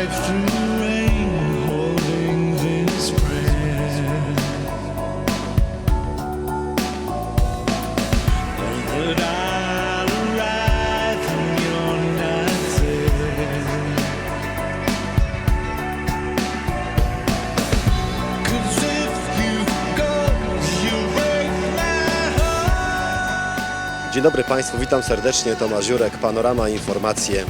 Dzień dobry Państwu, witam serdecznie, Tomasz Jurek, Panorama Informacje.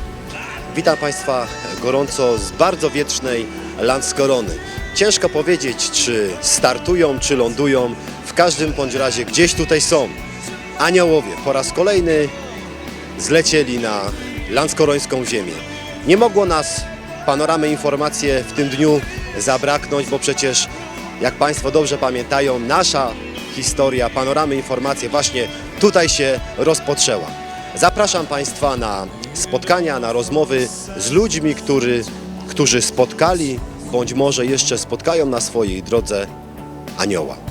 Witam Państwa gorąco z bardzo wietrznej Landskorony. Ciężko powiedzieć, czy startują, czy lądują, w każdym bądź razie gdzieś tutaj są. Aniołowie po raz kolejny zlecieli na landskorońską ziemię. Nie mogło nas Panoramy Informacje w tym dniu zabraknąć, bo przecież, jak Państwo dobrze pamiętają, nasza historia Panoramy Informacje właśnie tutaj się rozpoczęła. Zapraszam Państwa na spotkania, na rozmowy z ludźmi, który, którzy spotkali, bądź może jeszcze spotkają na swojej drodze anioła.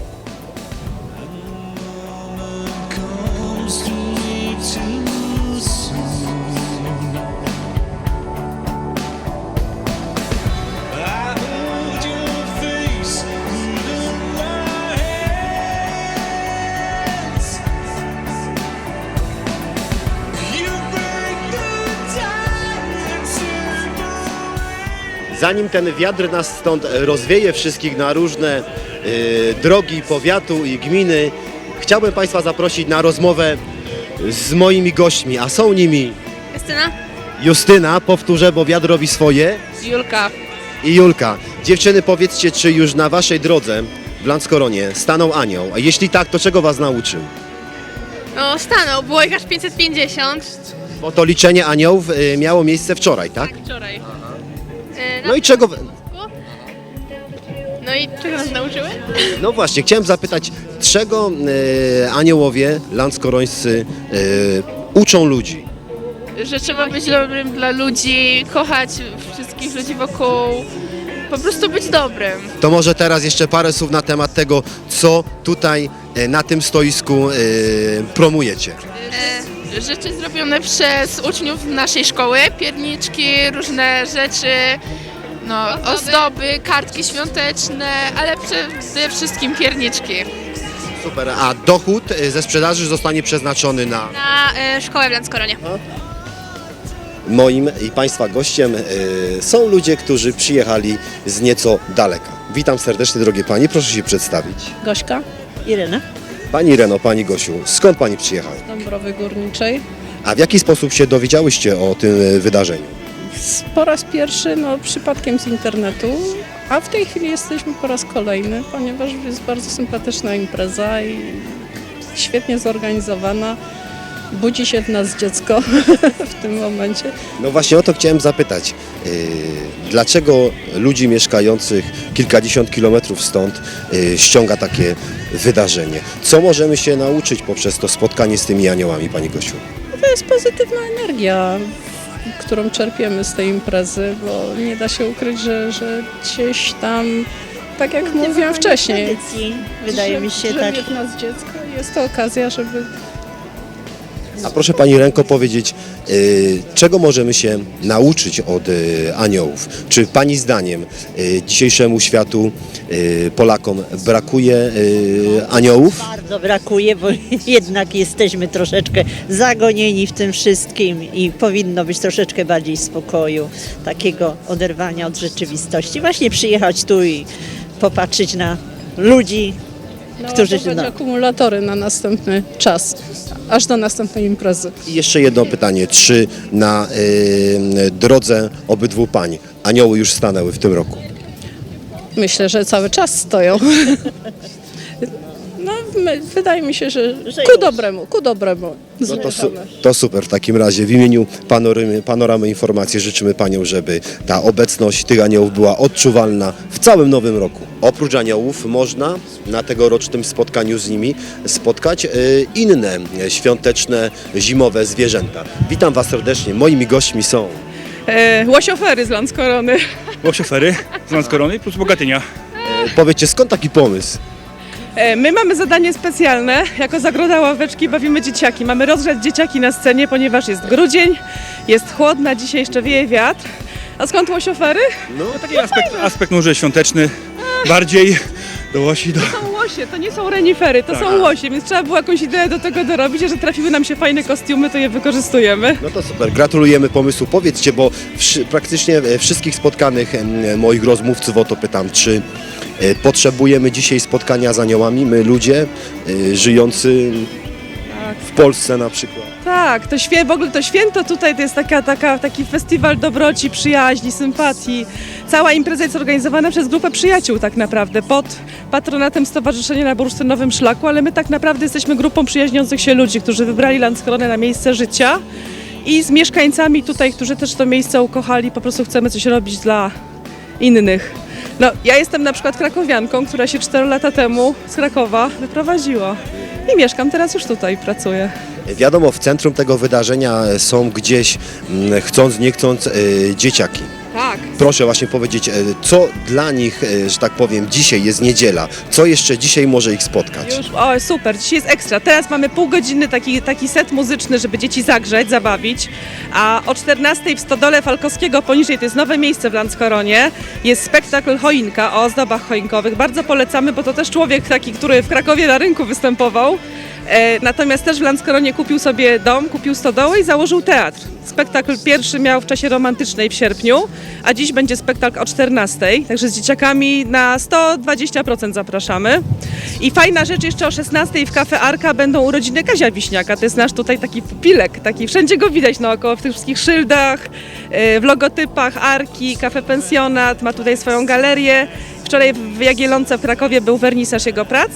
Zanim ten wiatr nas stąd rozwieje wszystkich na różne y, drogi powiatu i gminy, chciałbym Państwa zaprosić na rozmowę z moimi gośćmi, a są nimi Justyna? Justyna, powtórzę, bo wiatr robi swoje, Julka. i Julka. Dziewczyny, powiedzcie, czy już na Waszej drodze w Landskoronie stanął anioł? A jeśli tak, to czego Was nauczył? No stanął, było ich aż 550. Bo to liczenie aniołów y, miało miejsce wczoraj, tak? Wczoraj. No i czego... no i czego nas nauczyły? No właśnie, chciałem zapytać, czego y, aniołowie landskorońscy y, uczą ludzi? że trzeba być dobrym dla ludzi, kochać wszystkich ludzi wokół, po prostu być dobrym. To może teraz jeszcze parę słów na temat tego, co tutaj y, na tym stoisku y, promujecie. Rzeczy zrobione przez uczniów naszej szkoły, pierniczki, różne rzeczy, no, ozdoby, kartki świąteczne, ale przede wszystkim pierniczki. Super, a dochód y, ze sprzedaży zostanie przeznaczony na... Na y, szkołę w Landskoronie. Moim i Państwa gościem y, są ludzie, którzy przyjechali z nieco daleka. Witam serdecznie, drogie Panie, proszę się przedstawić. Gośka, Irena, Pani Reno, Pani Gosiu, skąd Pani przyjechała? z Dąbrowy Górniczej. A w jaki sposób się dowiedziałyście o tym y, wydarzeniu? Po raz pierwszy, no przypadkiem z internetu, a w tej chwili jesteśmy po raz kolejny, ponieważ jest bardzo sympatyczna impreza i świetnie zorganizowana. Budzi się w nas dziecko w tym momencie. No właśnie o to chciałem zapytać. Yy, Dlaczego ludzi mieszkających kilkadziesiąt kilometrów stąd yy, ściąga takie wydarzenie? Co możemy się nauczyć poprzez to spotkanie z tymi aniołami, Pani Gosiu? To jest pozytywna energia, którą czerpiemy z tej imprezy, bo nie da się ukryć, że, że gdzieś tam, tak jak mówiłam wcześniej, tradycji, wydaje mi się tak. żyje w nas dziecko jest to okazja, żeby A proszę Pani Ręko powiedzieć, yy, czego możemy się nauczyć od yy, aniołów? Czy Pani zdaniem yy, dzisiejszemu światu, Polakom brakuje aniołów? Bardzo brakuje, bo jednak jesteśmy troszeczkę zagonieni w tym wszystkim i powinno być troszeczkę bardziej spokoju, takiego oderwania od rzeczywistości. Właśnie przyjechać tu i popatrzeć na ludzi, którzy no, akumulatory na następny czas, aż do następnej imprezy. I jeszcze jedno pytanie, czy na yy, drodze obydwu pań anioły już stanęły w tym roku? Myślę, że cały czas stoją. My, wydaje mi się, że Że ku już. dobremu, ku dobremu No to, su- zmierzamy. to super, w takim razie w imieniu panoramy, panoramy Informacji życzymy Paniom, żeby ta obecność tych aniołów była odczuwalna w całym nowym roku. Oprócz aniołów można na tegorocznym spotkaniu z nimi spotkać e, inne świąteczne, zimowe zwierzęta. Witam Was serdecznie, moimi gośćmi są E, łosiofery z Landskorony. Łosiofery z Landskorony plus Bogatynia. E, Powiedzcie, skąd taki pomysł? E, my mamy zadanie specjalne. Jako Zagroda Ławeczki bawimy dzieciaki. Mamy rozgrzać dzieciaki na scenie, ponieważ jest grudzień, jest chłodna, dzisiaj jeszcze wieje wiatr. A skąd łosiofery? No, Taki aspekt, aspekt może świąteczny, bardziej do łosi, do... To są łosie, to nie są renifery, to Tak. są łosie, więc trzeba było jakąś ideę do tego dorobić, a że trafiły nam się fajne kostiumy, to je wykorzystujemy. No to super, gratulujemy pomysłu. Powiedzcie, bo wszy, praktycznie e, wszystkich spotkanych em, moich rozmówców o to pytam, czy potrzebujemy dzisiaj spotkania z aniołami, my ludzie e, żyjący w Polsce na przykład. Tak, to świę, w ogóle to święto tutaj to jest taka, taka, taki festiwal dobroci, przyjaźni, sympatii. Cała impreza jest organizowana przez grupę przyjaciół tak naprawdę, pod patronatem Stowarzyszenia na Bursztynowym Szlaku, ale my tak naprawdę jesteśmy grupą przyjaźniących się ludzi, którzy wybrali Landskrone na miejsce życia i z mieszkańcami tutaj, którzy też to miejsce ukochali, po prostu chcemy coś robić dla innych. No, ja jestem na przykład krakowianką, która się 4 lata temu z Krakowa wyprowadziła i mieszkam teraz już tutaj, pracuję. Wiadomo, w centrum tego wydarzenia są gdzieś, mm, chcąc nie chcąc, e, dzieciaki. Tak. Proszę właśnie powiedzieć, e, co dla nich, e, że tak powiem, dzisiaj jest niedziela, co jeszcze dzisiaj może ich spotkać? Już, o super, dzisiaj jest ekstra. Teraz mamy pół godziny taki, taki set muzyczny, żeby dzieci zagrzeć, zabawić. A o 14 w Stodole Falkowskiego poniżej, to jest nowe miejsce w Landskoronie, jest spektakl Choinka o ozdobach choinkowych. Bardzo polecamy, bo to też człowiek taki, który w Krakowie na rynku występował. E, natomiast też w Landskoronie kupił sobie dom, kupił stodołę i założył teatr. Spektakl pierwszy miał w czasie romantycznej w sierpniu, a dziś będzie spektakl o 14, także z dzieciakami na 120% zapraszamy. I fajna rzecz, jeszcze o 16 w Cafe Arka będą urodziny Kazia Wiśniaka. To jest nasz tutaj taki pupilek, taki wszędzie go widać naokoło, w tych wszystkich szyldach, e, w logotypach Arki, Cafe Pensjonat, ma tutaj swoją galerię. Wczoraj w Jagiellonce w Krakowie był wernisaż jego prac.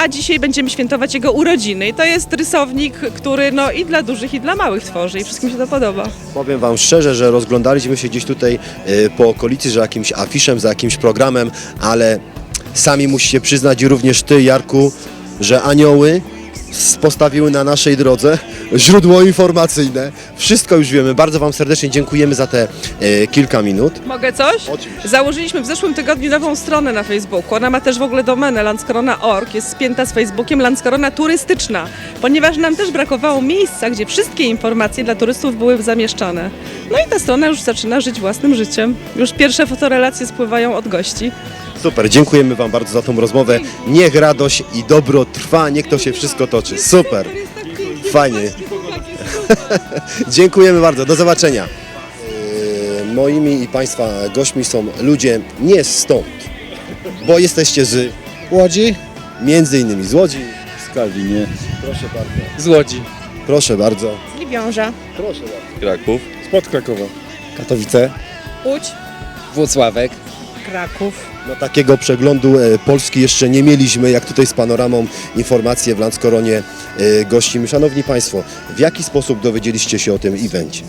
A dzisiaj będziemy świętować jego urodziny. I to jest rysownik, który no i dla dużych, i dla małych tworzy. I wszystkim się to podoba. Powiem Wam szczerze, że rozglądaliśmy się gdzieś tutaj e, po okolicy za jakimś afiszem, za jakimś programem, ale sami musicie przyznać i również Ty, Jarku, że anioły postawiły na naszej drodze źródło informacyjne. Wszystko już wiemy. Bardzo Wam serdecznie dziękujemy za te e, kilka minut. Mogę coś? Oczywiście. Założyliśmy w zeszłym tygodniu nową stronę na Facebooku. Ona ma też w ogóle domenę landskorona.org. Jest spięta z Facebookiem Landskorona Turystyczna, ponieważ nam też brakowało miejsca, gdzie wszystkie informacje dla turystów były zamieszczane. No i ta strona już zaczyna żyć własnym życiem. Już pierwsze fotorelacje spływają od gości. Super, dziękujemy Wam bardzo za tą rozmowę. Niech radość i dobro trwa, niech to się wszystko toczy. Super, fajnie. Dziękujemy bardzo, do zobaczenia. Yy, Moimi i Państwa gośćmi są ludzie nie stąd, bo jesteście z, Łodzi? między innymi z Łodzi. Z Kalwinie. Proszę bardzo. Z Łodzi. Proszę bardzo. Liwiąża. Proszę bardzo. Kraków. Spod Krakowa. Katowice, Łódź. Włocławek. Kraków. No, takiego przeglądu e, Polski jeszcze nie mieliśmy, jak tutaj z panoramą informacje w Landskoronie e, gościmy. Szanowni Państwo, w jaki sposób dowiedzieliście się o tym evencie?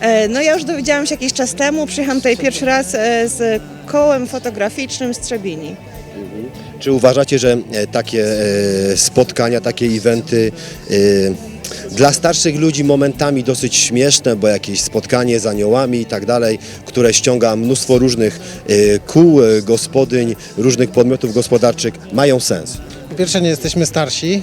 E, No ja już dowiedziałam się jakiś czas temu, przyjechałam tutaj pierwszy raz z kołem fotograficznym z Trzebini. Czy uważacie, że takie spotkania, takie eventy dla starszych ludzi momentami dosyć śmieszne, bo jakieś spotkanie z aniołami i tak dalej, które ściąga mnóstwo różnych e, kół, e, gospodyń, różnych podmiotów gospodarczych, mają sens? Po pierwsze nie jesteśmy starsi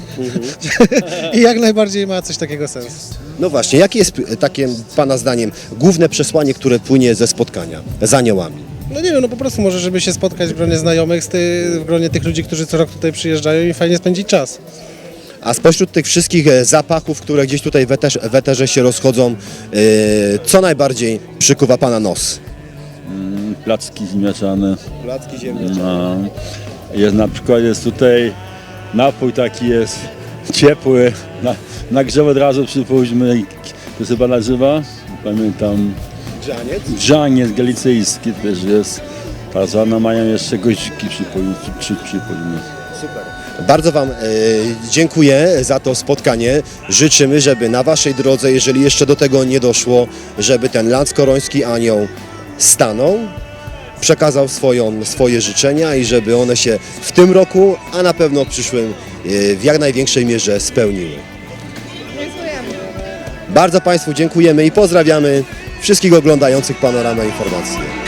i jak najbardziej ma coś takiego sens. No właśnie, jakie jest e, takie Pana zdaniem główne przesłanie, które płynie ze spotkania z aniołami? No nie wiem, no po prostu może, żeby się spotkać w gronie znajomych, w gronie tych ludzi, którzy co rok tutaj przyjeżdżają i fajnie spędzić czas. A spośród tych wszystkich e, zapachów, które gdzieś tutaj w eterze, w eterze się rozchodzą, e, co najbardziej przykuwa Pana nos? placki zmieszane. Placki No. Jest na przykład jest tutaj napój taki jest ciepły, na, na grzew od razu przypuśćmy, to się chyba nazywa, pamiętam, Grzaniec? grzaniec galicyjski też jest. Ta zwana mają jeszcze goździki przypojne. Przy, przypojne. Super. Bardzo Wam e, dziękuję za to spotkanie. Życzymy, żeby na Waszej drodze, jeżeli jeszcze do tego nie doszło, żeby ten landskoroński anioł stanął, przekazał swoją, swoje życzenia i żeby one się w tym roku, a na pewno w przyszłym e, w jak największej mierze spełniły. Bardzo Państwu dziękujemy i pozdrawiamy wszystkich oglądających Panoramę Informacji.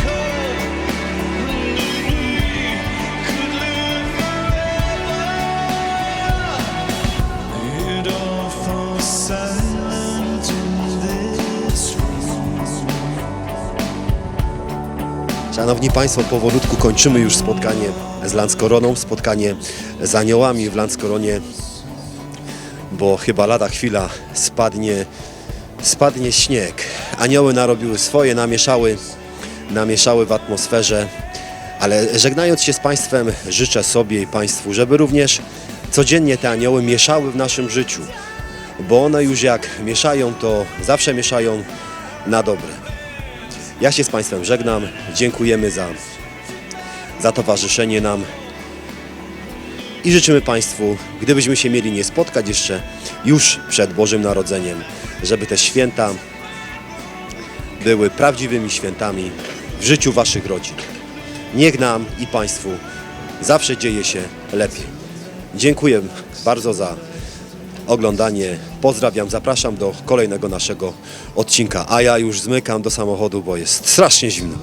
Szanowni Państwo, powolutku kończymy już spotkanie z Landskoroną, spotkanie z aniołami w Landskoronie, bo chyba lada chwila spadnie, spadnie śnieg. Anioły narobiły swoje, namieszały, namieszały w atmosferze, ale żegnając się z Państwem, życzę sobie i Państwu, żeby również codziennie te anioły mieszały w naszym życiu. bo one już jak mieszają, to zawsze mieszają na dobre. Ja się z Państwem żegnam, dziękujemy za, za towarzyszenie nam i życzymy Państwu, gdybyśmy się mieli nie spotkać jeszcze już przed Bożym Narodzeniem, żeby te święta były prawdziwymi świętami w życiu Waszych rodzin. Niech nam i Państwu zawsze dzieje się lepiej. Dziękuję bardzo za oglądanie. Pozdrawiam, zapraszam do kolejnego naszego odcinka. A ja już zmykam do samochodu, bo jest strasznie zimno.